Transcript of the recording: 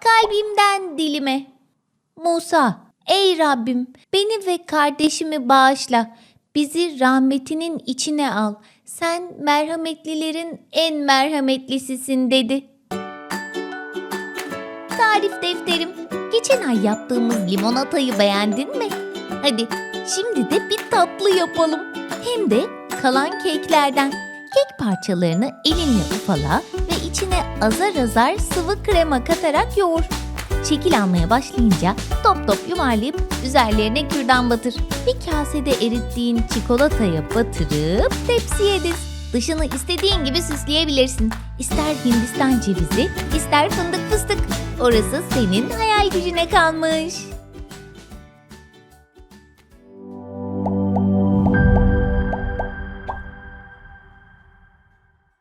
Kalbimden dilime. Musa, ey Rabbim beni ve kardeşimi bağışla. Bizi rahmetinin içine al. Sen merhametlilerin en merhametlisisin dedi. Tarif defterim. Geçen ay yaptığımız limonatayı beğendin mi? Hadi şimdi de bir tatlı yapalım. Hem de kalan keklerden. Kek parçalarını elinle ufala ve içine azar azar sıvı krema katarak yoğur. Şekil almaya başlayınca top top yuvarlayıp üzerlerine kürdan batır. Bir kasede erittiğin çikolataya batırıp tepsiye diz. Dışını istediğin gibi süsleyebilirsin. İster Hindistan cevizi, ister fındık fıstık. Orası senin hayal gücüne kalmış.